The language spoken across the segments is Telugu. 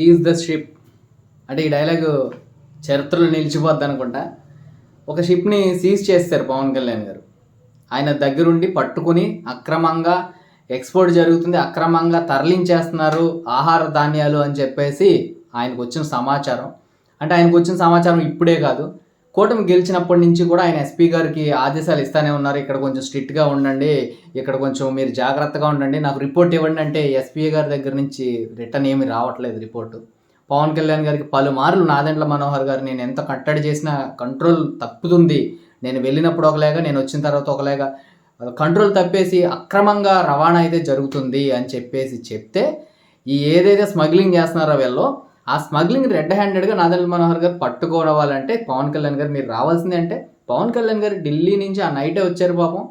ఈజ్ ద షిప్ అంటే ఈ డైలాగ్ చరిత్రలో నిలిచిపోద్ది అనుకుంటా. ఒక షిప్ని సీజ్ చేస్తారు పవన్ కళ్యాణ్ గారు. ఆయన దగ్గరుండి పట్టుకుని అక్రమంగా ఎక్స్పోర్ట్ జరుగుతుంది అక్రమంగా తరలించేస్తున్నారు ఆహార ధాన్యాలు అని చెప్పేసి ఆయనకు వచ్చిన సమాచారం. అంటే ఆయనకు వచ్చిన సమాచారం ఇప్పుడే కాదు. కూటమి గెలిచినప్పటి నుంచి కూడా ఆయన ఎస్పీ గారికి ఆదేశాలు ఇస్తానే ఉన్నారు. ఇక్కడ కొంచెం స్ట్రిక్ట్గా ఉండండి. ఇక్కడ కొంచెం మీరు జాగ్రత్తగా ఉండండి. నాకు రిపోర్ట్ ఇవ్వండి అంటే ఎస్పీ గారి దగ్గర నుంచి రిటర్న్ ఏమి రావట్లేదు రిపోర్టు పవన్ కళ్యాణ్ గారికి పలుమార్లు నాదెండ్ల మనోహర్ గారు నేను ఎంత కట్టడి చేసినా కంట్రోల్ తప్పుతుంది. నేను వెళ్ళినప్పుడు ఒకలాగా నేను వచ్చిన తర్వాత ఒకలాగా. కంట్రోల్ తప్పేసి అక్రమంగా రవాణా అయితే జరుగుతుంది అని చెప్పేసి చెప్తే ఈ ఏదైతే స్మగ్లింగ్ చేస్తున్నారో వీళ్ళు ఆ స్మగ్లింగ్ రెడ్ హ్యాండెడ్గా నాదల్ మనోహర్ గారు పట్టుకోవాలంటే పవన్ కళ్యాణ్ గారు మీరు రావాల్సింది అంటే పవన్ కళ్యాణ్ గారు ఢిల్లీ నుంచి ఆ నైటే వచ్చారు పాపం.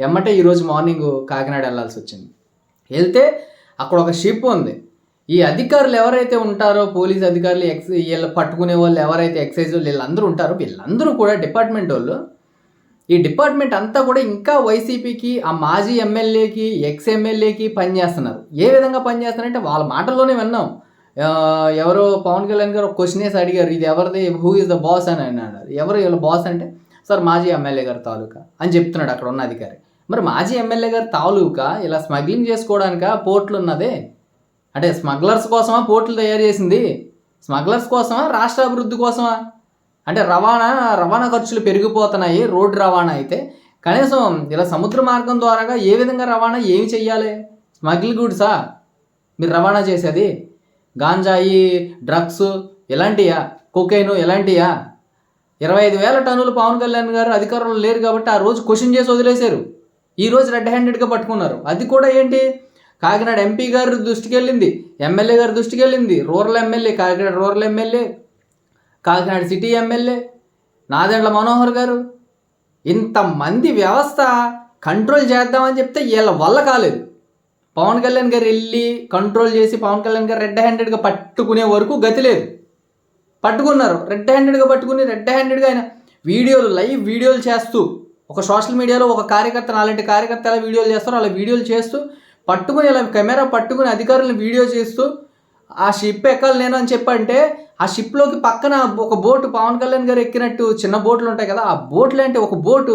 ఎమ్మటే ఈరోజు మార్నింగ్ కాకినాడ వెళ్ళాల్సి వచ్చింది. వెళ్తే అక్కడ ఒక షిప్ ఉంది. ఈ అధికారులు ఎవరైతే ఉంటారో పోలీస్ అధికారులు ఎక్స్ వీళ్ళు పట్టుకునే వాళ్ళు ఎవరైతే ఎక్సైజ్ వాళ్ళు వీళ్ళందరూ ఉంటారో వీళ్ళందరూ కూడా డిపార్ట్మెంట్ వాళ్ళు ఈ డిపార్ట్మెంట్ అంతా కూడా ఇంకా వైసీపీకి ఆ మాజీ ఎమ్మెల్యేకి ఎక్స్ ఎమ్మెల్యేకి పనిచేస్తున్నారు. ఏ విధంగా పనిచేస్తున్నారంటే వాళ్ళ మాటల్లోనే విన్నాం. ఎవరో పవన్ కళ్యాణ్ గారు క్వశ్చన్ వేసి అడిగారు ఇది ఎవరిది? హూ ఇస్ ద బాస్ అని అన్నాడు ఎవరు? వీళ్ళ బాస్ అంటే సార్ మాజీ ఎమ్మెల్యే గారు తాలూకా. అని చెప్తున్నాడు అక్కడ ఉన్న అధికారి. మరి మాజీ ఎమ్మెల్యే గారు తాలూకా? ఇలా స్మగ్లింగ్ చేసుకోవడానిక? పోర్ట్లు ఉన్నదే. అంటే స్మగ్లర్స్ కోసమా పోర్ట్లు తయారు చేసింది? స్మగ్లర్స్ కోసమా? రాష్ట్ర అభివృద్ధి కోసమా? అంటే రవాణా రవాణా ఖర్చులు పెరిగిపోతున్నాయి రోడ్డు రవాణా అయితే. కనీసం ఇలా సముద్ర మార్గం ద్వారాగా ఏ విధంగా రవాణా ఏమి చెయ్యాలి? స్మగ్లింగ్ గుడ్సా మీరు రవాణా చేసేది? గాంజాయి డ్రగ్స్ ఇలాంటియా కొకైను ఇలాంటియా ఇరవై ఐదు వేల టన్నులు పవన్ కళ్యాణ్ గారు అధికారంలో లేరు కాబట్టి ఆ రోజు క్వశ్చన్ చేసి వదిలేశారు. ఈ రోజు రెడ్ హ్యాండెడ్గా పట్టుకున్నారు. అది కూడా ఏంటి? కాకినాడ ఎంపీ గారి దృష్టికి వెళ్ళింది. ఎమ్మెల్యే గారి దృష్టికి వెళ్ళింది. Rural MLA Kakinada rural MLA Kakinada city MLA Nadendla Manohar గారు. ఇంతమంది వ్యవస్థ కంట్రోల్ చేద్దామని చెప్తే వీళ్ళ వల్ల కాలేదు. పవన్ కళ్యాణ్ గారు వెళ్ళి కంట్రోల్ చేసి పవన్ కళ్యాణ్ గారు రెడ్ హ్యాండెడ్గా పట్టుకునే వరకు గతి లేదు. పట్టుకున్నారు. రెడ్ హ్యాండెడ్గా పట్టుకుని రెడ్ హ్యాండెడ్గా ఆయన వీడియోలు లైవ్ వీడియోలు చేస్తూ ఒక సోషల్ మీడియాలో ఒక కార్యకర్త అలాంటి కార్యకర్త ఎలా వీడియోలు చేస్తారో. అలా వీడియోలు చేస్తూ పట్టుకుని ఇలా కెమెరా పట్టుకుని అధికారులను వీడియో చేస్తూ ఆ షిప్ ఎక్కాలి నేను అని చెప్పంటే ఆ షిప్లోకి పక్కన ఒక బోటు పవన్ కళ్యాణ్ గారు ఎక్కినట్టు చిన్న బోట్లు ఉంటాయి కదా ఆ బోట్లు అంటే ఒక బోటు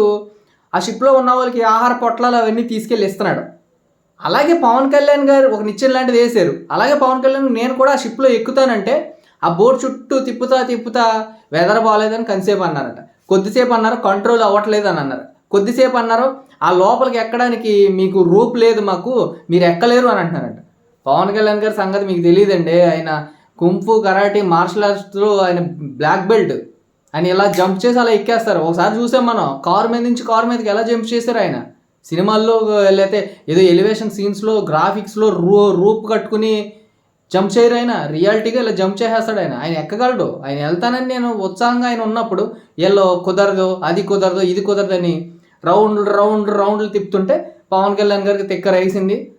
ఆ షిప్లో ఉన్న వాళ్ళకి ఆహార పొట్లాలు అవన్నీ తీసుకెళ్ళి ఇస్తున్నాడు. అలాగే పవన్ కళ్యాణ్ గారు ఒక నిచ్చెన లాంటిది వేశారు. అలాగే పవన్ కళ్యాణ్ నేను కూడా ఆ షిప్లో ఎక్కుతానంటే ఆ బోట్ చుట్టూ తిప్పుతా తిప్పుతా వెదర్ బాగాలేదని కొంతసేపు అన్నారట. కొద్దిసేపు అన్నారు కంట్రోల్ అవ్వట్లేదు అని అన్నారు. కొద్దిసేపు అన్నారు ఆ లోపలికి ఎక్కడానికి మీకు రూప్ లేదు మాకు మీరు ఎక్కలేరు అని అంటున్నారంట. పవన్ కళ్యాణ్ గారి సంగతి మీకు తెలియదండి. ఆయన కుంఫు కరాటే మార్షల్ ఆర్ట్స్లో ఆయన బ్లాక్ బెల్ట్ ఆయన ఇలా జంప్ చేసి అలా ఎక్కేస్తారు. ఒకసారి చూసాం మనం. కారు మీద నుంచి కారు మీదకి ఎలా జంప్ చేశారు ఆయన? సినిమాల్లో లేకపోతే ఏదో ఎలివేషన్ సీన్స్లో గ్రాఫిక్స్లో రూ రూప్ కట్టుకుని జంప్ చేయరు ఆయన. రియాలిటీగా ఇలా జంప్ చేసేస్తాడు ఆయన. ఆయన ఎక్కగలడు. ఆయన వెళ్తానని నేను ఉత్సాహంగా ఆయన ఉన్నప్పుడు ఎల్లో కుదరదు అది కుదరదు ఇది కుదరదని రౌండ్ రౌండ్ రౌండ్లు తిప్పుతుంటే పవన్ కళ్యాణ్ గారికి తెక్క రేసింది.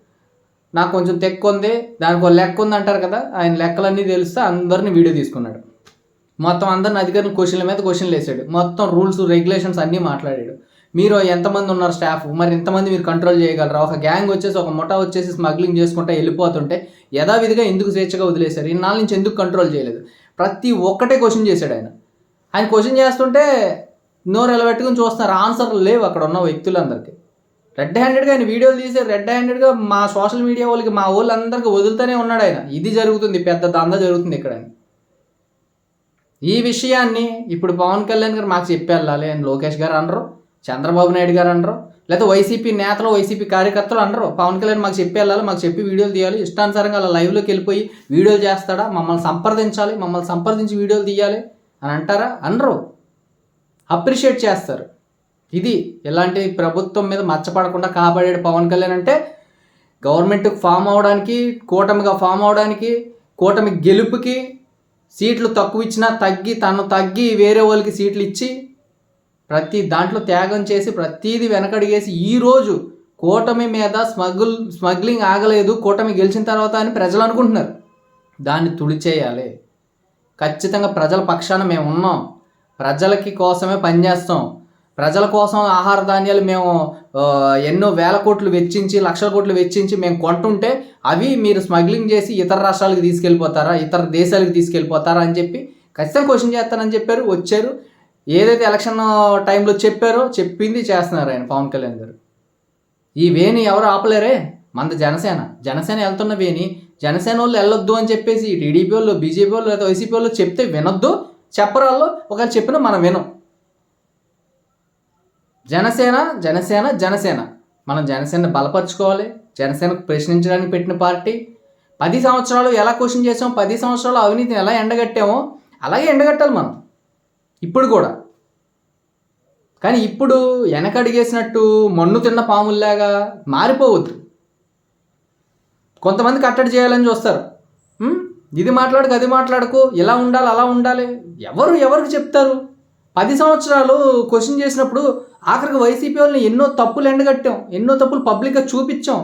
నాకు కొంచెం తెక్క ఉంది దానికి ఒక లెక్క ఉంది అంటారు కదా ఆయన లెక్కలన్నీ తెలిస్తే అందరిని వీడియో తీసుకున్నాడు. మొత్తం అందరిని అధికారులు క్వశ్చన్ల మీద క్వశ్చన్లు వేసాడు. మొత్తం రూల్స్ రెగ్యులేషన్స్ అన్నీ మాట్లాడాడు. మీరు ఎంతమంది ఉన్నారు స్టాఫ్ మరి ఇంతమంది మీరు కంట్రోల్ చేయగలరా? ఒక గ్యాంగ్ వచ్చేసి ఒక ముఠా వచ్చేసి స్మగ్లింగ్ చేసుకుంటే వెళ్ళిపోతుంటే యథావిధిగా ఎందుకు స్వేచ్ఛగా వదిలేశారు? ఇన్నాళ్ళ నుంచి ఎందుకు కంట్రోల్ చేయలేదు? ప్రతి ఒక్కటే క్వశ్చన్ చేశాడు ఆయన. ఆయన క్వశ్చన్ చేస్తుంటే నోరు ఎలబెట్టుకుని చూస్తున్నారు. ఆన్సర్లు లేవు అక్కడ ఉన్న వ్యక్తులందరికీ. రెడ్ హ్యాండెడ్గా ఆయన వీడియోలు తీసి రెడ్ హ్యాండెడ్గా మా సోషల్ మీడియా వాళ్ళకి మా వాళ్ళందరికీ వదులుతూనే ఉన్నాడు ఆయన. ఇది జరుగుతుంది పెద్ద దంద జరుగుతుంది ఇక్కడ ఈ విషయాన్ని ఇప్పుడు పవన్ కళ్యాణ్ గారు మాకు చెప్పి వెళ్ళాలి అని లోకేష్ గారు అనరు. చంద్రబాబు నాయుడు గారు అనరు. లేకపోతే వైసీపీ నేతలు వైసీపీ కార్యకర్తలు అనరు. పవన్ కళ్యాణ్ మాకు చెప్పి వెళ్ళాలి మాకు చెప్పి వీడియోలు తీయాలి. ఇష్టానుసారంగా అలా లైవ్లోకి వెళ్ళిపోయి వీడియోలు చేస్తాడా? మమ్మల్ని సంప్రదించాలి. మమ్మల్ని సంప్రదించి వీడియోలు తీయాలి అని అంటారా? అనరు. అప్రిషియేట్ చేస్తారు. ఇది ఇలాంటి ప్రభుత్వం మీద మచ్చపడకుండా కాపాడాడు పవన్ కళ్యాణ్ అంటే గవర్నమెంట్ ఫామ్ అవడానికి కూటమిగా ఫామ్ అవడానికి కూటమి గెలుపుకి సీట్లు తక్కువ ఇచ్చినా తగ్గి తను తగ్గి వేరే వాళ్ళకి సీట్లు ఇచ్చి ప్రతి దాంట్లో త్యాగం చేసి ప్రతీది వెనకడిగేసి ఈరోజు కూటమి మీద స్మగుల్ స్మగ్లింగ్ ఆగలేదు కూటమి గెలిచిన తర్వాత అని ప్రజలు అనుకుంటున్నారు. దాన్ని తుడిచేయాలి. ఖచ్చితంగా ప్రజల పక్షాన మేము ఉన్నాం. ప్రజలకి కోసమే పనిచేస్తాం ప్రజల కోసం ఆహార ధాన్యాలు మేము ఎన్నో వేల కోట్లు వెచ్చించి లక్షల కోట్లు వెచ్చించి మేము కొంటుంటే అవి మీరు స్మగ్లింగ్ చేసి ఇతర రాష్ట్రాలకు తీసుకెళ్ళిపోతారా ఇతర దేశాలకు తీసుకెళ్ళిపోతారా అని చెప్పి ఖచ్చితంగా క్వశ్చన్ చేస్తానని చెప్పారు వచ్చారు. ఏదైతే ఎలక్షన్ టైంలో చెప్పారో చెప్పింది చేస్తున్నారు ఆయన పవన్ కళ్యాణ్ గారు. ఈ వేణి ఎవరు ఆపలేరే? మంద జనసేన. జనసేన వెళ్తున్న వేణి జనసేన వాళ్ళు వెళ్ళొద్దు అని చెప్పేసి టీడీపీ వాళ్ళు బీజేపీ వాళ్ళు లేదా వైసీపీ వాళ్ళు చెప్తే వినొద్దు చెప్పరాళ్ళు ఒకవేళ చెప్పినా మనం వినం. జనసేన జనసేన జనసేన. మనం జనసేన బలపరుచుకోవాలి జనసేనకు ప్రశ్నించడానికి పెట్టిన పార్టీ. పది సంవత్సరాలు ఎలా క్వశ్చన్ చేసాం పది సంవత్సరాలు అవినీతిని ఎలా ఎండగట్టామో అలాగే ఎండగట్టాలి మనం. ఇప్పుడు కూడా. కానీ ఇప్పుడు వెనకడిగేసినట్టు మన్ను తిన్న పాముల్లాగా మారిపోవద్దు. కొంతమంది కట్టడి చేయాలని చూస్తారు. ఇది మాట్లాడుకు అది మాట్లాడుకు ఇలా ఉండాలి అలా ఉండాలి. ఎవరు ఎవరికి చెప్తారు? పది సంవత్సరాలు క్వశ్చన్ చేసినప్పుడు ఆఖరికి వైసీపీ వాళ్ళని ఎన్నో తప్పులు ఎండగట్టాం ఎన్నో తప్పులు పబ్లిక్గా చూపించాం.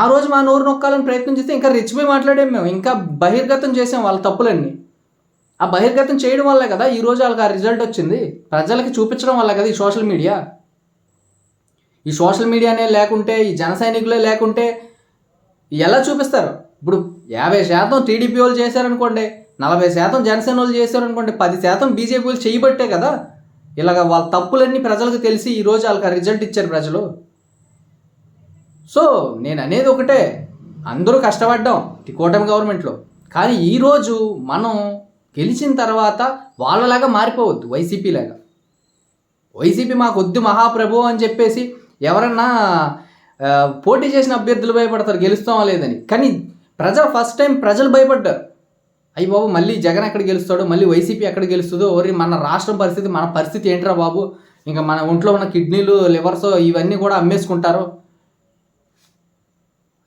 ఆ రోజు మా నోరు నొక్కాలని ప్రయత్నం చేస్తే ఇంకా రెచ్చిపోయి మాట్లాడాం మేము ఇంకా బహిర్గతం చేసాం వాళ్ళ తప్పులన్నీ. ఆ బహిర్గతం చేయడం వల్లే కదా ఈ రోజు వాళ్ళకి ఆ రిజల్ట్ వచ్చింది? ప్రజలకి చూపించడం వల్ల కదా ఈ సోషల్ మీడియా? ఈ సోషల్ మీడియానే లేకుంటే ఈ జన సైనికులే లేకుంటే ఎలా చూపిస్తారు? ఇప్పుడు యాభై శాతం టీడీపీ వాళ్ళు చేశారనుకోండి నలభై శాతం జనసేన వాళ్ళు చేశారనుకోండి పది శాతం బీజేపీ వాళ్ళు చేయబట్టే కదా? ఇలాగ వాళ్ళ తప్పులన్నీ ప్రజలకు తెలిసి ఈరోజు వాళ్ళకి ఆ రిజల్ట్ ఇచ్చారు ప్రజలు. సో నేను అనేది ఒకటే. అందరూ కష్టపడ్డాం ఈ కూటమి గవర్నమెంట్లో. కానీ ఈరోజు మనం గెలిచిన తర్వాత వాళ్ళలాగా మారిపోవద్దు వైసీపీ లాగా. వైసీపీ మాకు వద్దు మహాప్రభు అని చెప్పేసి ఎవరన్నా పోటీ చేసిన అభ్యర్థులు భయపడతారు గెలుస్తామా లేదని. కానీ ప్రజలు ఫస్ట్ టైం ప్రజలు భయపడ్డారు. అయ్యి బాబు మళ్ళీ జగన్ ఎక్కడ గెలుస్తాడో మళ్ళీ వైసీపీ ఎక్కడ గెలుస్తుందో ఓరి మన రాష్ట్రం పరిస్థితి మన పరిస్థితి ఏంట్రా బాబు? ఇంకా మన ఒంట్లో ఉన్న కిడ్నీలు లివర్స్ ఇవన్నీ కూడా అమ్మేసుకుంటారు.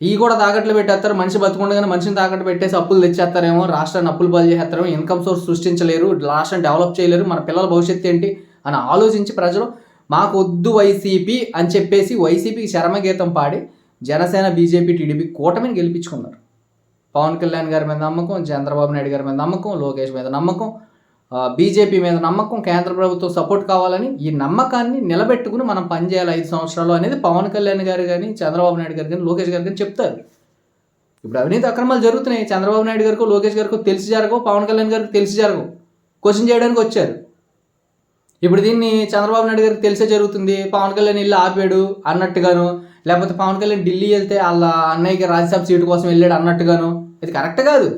ఇవి కూడా తాకట్లు పెట్టేస్తారు. మనిషి బతుకుండగానే మనిషిని తాకట్టు పెట్టేసి అప్పులు తెచ్చేస్తారేమో రాష్ట్రాన్ని అప్పులు పాలు చేసేస్తారేమో ఇన్కమ్ సోర్స్ సృష్టించలేరు రాష్ట్రాన్ని డెవలప్ చేయలేరు. మన పిల్లల భవిష్యత్తు ఏంటి అని ఆలోచించి ప్రజలు మాకు వద్దు వైసీపీ అని చెప్పేసి వైసీపీకి శరమగీతం పాడి జనసేన బీజేపీ టీడీపీ కూటమిని గెలిపించుకున్నారు. పవన్ కళ్యాణ్ గారి మీద నమ్మకం చంద్రబాబు నాయుడు గారి మీద నమ్మకం లోకేష్ మీద నమ్మకం బీజేపీ మీద నమ్మకం కేంద్ర ప్రభుత్వం సపోర్ట్ కావాలని ఈ నమ్మకాన్ని నిలబెట్టుకుని మనం పనిచేయాలి ఐదు సంవత్సరాలు అనేది పవన్ కళ్యాణ్ గారు కానీ చంద్రబాబు నాయుడు గారు కానీ లోకేష్ గారు కానీ చెప్తారు. ఇప్పుడు అవినీతి అక్రమాలు జరుగుతున్నాయి. చంద్రబాబు నాయుడు గారికి లోకేష్ గారికి తెలిసి జరగవు పవన్ కళ్యాణ్ గారికి తెలిసి జరగవు. క్వశ్చన్ చేయడానికి వచ్చారు. ఇప్పుడు దీన్ని చంద్రబాబు నాయుడు గారికి తెలిసే జరుగుతుంది. పవన్ కళ్యాణ్ ఇల్లు ఆపాడు అన్నట్టుగాను లేకపోతే పవన్ కళ్యాణ్ ఢిల్లీ వెళ్తే వాళ్ళ అన్నయ్యకి రాజ్యసభ సీటు కోసం వెళ్ళాడు అన్నట్టుగాను. ఇది కరెక్ట్ కాదు.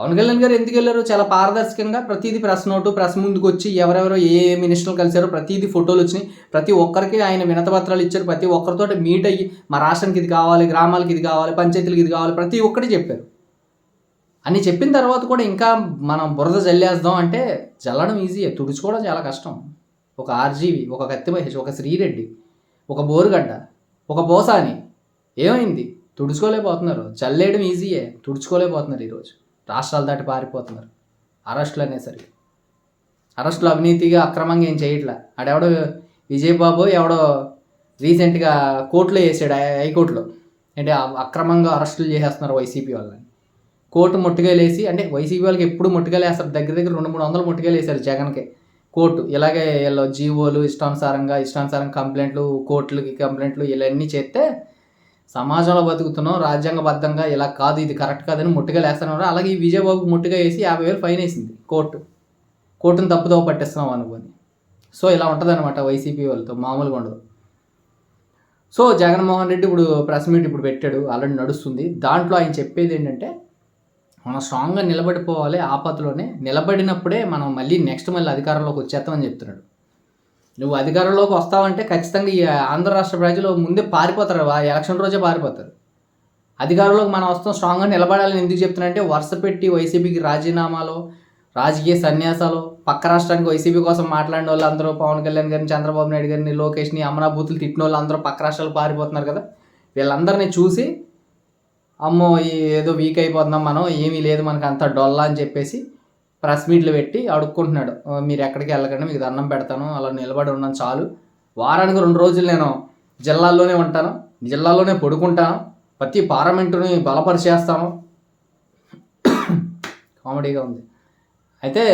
పవన్ కళ్యాణ్ గారు ఎందుకు వెళ్ళారు? చాలా పారదర్శకంగా ప్రతిదీ ప్రెస్ నోటు ప్రెస్ ముందుకు వచ్చి ఎవరెవరో ఏ ఏ మినిస్టర్లు కలిశారో ప్రతిదీ ఫోటోలు వచ్చినాయి. ప్రతి ఒక్కరికి ఆయన వినతపత్రాలు ఇచ్చారు. ప్రతి ఒక్కరితో మీట్ అయ్యి మా రాష్ట్రానికి ఇది కావాలి గ్రామాలకి ఇది కావాలి పంచాయతీలకు ఇది కావాలి ప్రతి ఒక్కటి చెప్పారు. అని చెప్పిన తర్వాత కూడా ఇంకా మనం బురద జల్లేద్దాం అంటే జల్లడం ఈజీ తుడుచుకోవడం చాలా కష్టం. ఒక ఆర్జీవి ఒక కత్తి మహేష్ ఒక శ్రీరెడ్డి ఒక బోరుగడ్డ ఒక బోసాని ఏమైంది? తుడుచుకోలేకపోతున్నారు. జల్లేయడం ఈజీయే తుడుచుకోలేకపోతున్నారు ఈరోజు. రాష్ట్రాలు దాటి పారిపోతున్నారు. అరెస్టులు అనేసరికి. అరెస్టులు అవినీతిగా అక్రమంగా ఏం చేయట్లా? ఆడెవడో విజయబాబు ఎవడో రీసెంట్గా కోర్టులో వేసాడు హై- హైకోర్టులో. అంటే అక్రమంగా అరెస్టులు చేసేస్తున్నారు వైసీపీ వాళ్ళని. కోర్టు ముట్టుకెళ్ళేసి అంటే వైసీపీ వాళ్ళకి ఎప్పుడు ముట్టుకెళ్ళేస్తారు వేస్తారు దగ్గర దగ్గర రెండు మూడు వందలు ముట్టుకెళ్ళేసారు జగన్కి. కోర్టు. ఇలాగే వీళ్ళు జీవోలు ఇష్టానుసారంగా ఇష్టానుసారంగా కంప్లైంట్లు కోర్టులకి కంప్లైంట్లు ఇవన్నీ చేస్తే సమాజంలో బతుకుతున్నాం రాజ్యాంగబద్ధంగా ఇలా కాదు ఇది కరెక్ట్ కాదని ముట్టుగా లేస్తున్నారు అలాగే ఈ విజయబాబు ముట్టుగా వేసి యాభై వేలు ఫైన్ వేసింది కోర్టు. కోర్టును తప్పుదోవ పట్టిస్తున్నాం అనుకొని సో ఇలా ఉంటుందన్నమాట వైసీపీ వాళ్ళతో మామూలుగా ఉండదు. సో జగన్మోహన్ రెడ్డి ఇప్పుడు ప్రెస్ మీట్ ఇప్పుడు పెట్టాడు ఆల్రెడీ నడుస్తుంది. దాంట్లో ఆయన చెప్పేది ఏంటంటే మనం స్ట్రాంగ్గా నిలబడిపోవాలి ఆపదలోనే. నిలబడినప్పుడే మనం మళ్ళీ నెక్స్ట్ మళ్ళీ అధికారంలోకి వచ్చేస్తామని చెప్తున్నాడు. నువ్వు అధికారంలోకి వస్తావంటే ఖచ్చితంగా ఈ ఆంధ్ర రాష్ట్ర ప్రజలు ముందే పారిపోతారు. ఎలక్షన్ రోజే పారిపోతారు. అధికారంలోకి మనం వస్తాం స్ట్రాంగ్గా నిలబడాలని ఎందుకు చెప్తున్నానంటే వరుస పెట్టి వైసీపీకి రాజీనామాలు రాజకీయ సన్యాసాలు పక్క రాష్ట్రానికి వైసీపీ కోసం మాట్లాడిన వాళ్ళు అందరూ పవన్ కళ్యాణ్ గారిని చంద్రబాబు నాయుడు గారిని లోకేష్ని అమరాబూతులు తిట్టిన వాళ్ళు అందరూ పక్క రాష్ట్రాలు పారిపోతున్నారు కదా. వీళ్ళందరినీ చూసి అమ్మో ఏదో వీక్ అయిపోతున్నాం మనం ఏమీ లేదు మనకు అంత డొల్లా అని చెప్పేసి ప్రెస్ మీట్లు పెట్టి అడుక్కుంటున్నాడు. మీరు ఎక్కడికి వెళ్ళకండి మీకు దండం పెడతాను అలా నిలబడి ఉన్నాను చాలు. వారానికి రెండు రోజులు నేను జిల్లాల్లోనే ఉంటాను జిల్లాలోనే పడుకుంటాను ప్రతి పార్లమెంటుని బలపరిచేస్తాను. కామెడీగా ఉంది. అయితే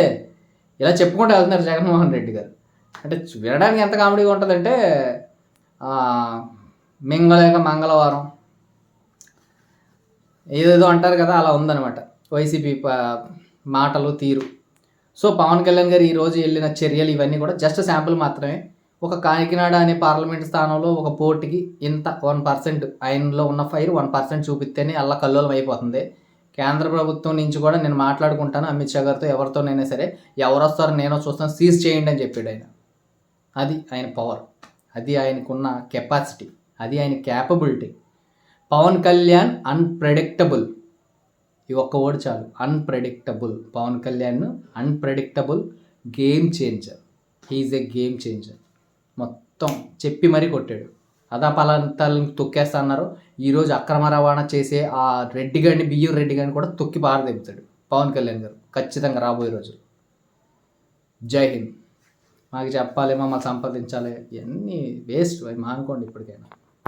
ఇలా చెప్పుకుంటూ వెళ్తున్నారు జగన్మోహన్ రెడ్డి గారు. అంటే వినడానికి ఎంత కామెడీగా ఉంటుందంటే మింగలేక మంగళవారం. ఏదేదో అంటారు కదా అలా ఉందన్నమాట. వైసీపీ మాటలు తీరు. సో పవన్ కళ్యాణ్ గారు ఈరోజు వెళ్ళిన చర్యలు ఇవన్నీ కూడా జస్ట్ శాంపుల్ మాత్రమే. ఒక కాకినాడ అనే పార్లమెంట్ స్థానంలో ఒక పోటీకి ఇంత వన్ పర్సెంట్ ఆయనలో ఉన్న ఫైర్ వన్ పర్సెంట్ చూపిస్తేనే అల్ల కల్లోలం అయిపోతుంది. కేంద్ర ప్రభుత్వం నుంచి కూడా నేను మాట్లాడుకుంటాను అమిత్ షా గారితో ఎవరితోనైనా సరే. ఎవరు వస్తారో నేను చూస్తాను సీజ్ చేయండి అని చెప్పాడు ఆయన. అది ఆయన పవర్ అది ఆయనకున్న కెపాసిటీ అది ఆయన క్యాపబిలిటీ పవన్ కళ్యాణ్ అన్ప్రెడిక్టబుల్ ఈ ఒక్క వర్డ్ చాలు. Unpredictable Pawan Kalyan unpredictable game changer he is a game changer మొత్తం చెప్పి మరీ కొట్టాడు. అదా పలాంతాలను తొక్కేస్తా అన్నారు. ఈరోజు అక్రమ రవాణా చేసే ఆ రెడ్డి గారిని బియ్యం రెడ్డి గారిని కూడా తొక్కి పారదెబ్బుతాడు పవన్ కళ్యాణ్ గారు. ఖచ్చితంగా రాబోయే రోజు. జై హింద్. మాకు చెప్పాలి మమ్మల్ని సంపాదించాలి. ఇవన్నీ వేస్ట్ మానుకోండి ఇప్పటికైనా.